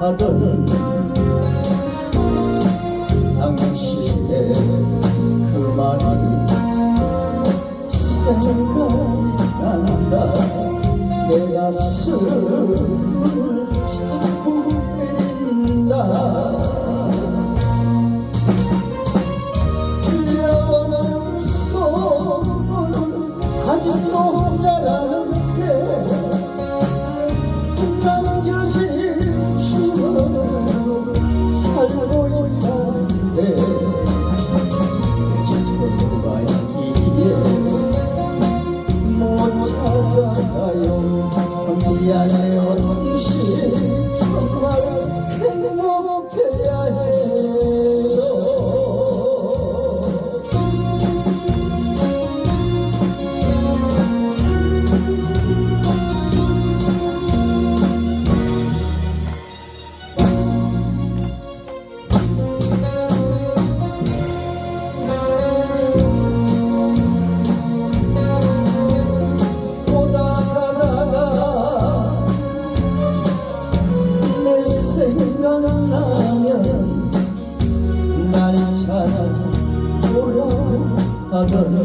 하던 당시의 그 말이 생각난다. 내 가슴을 찾아 돌아가던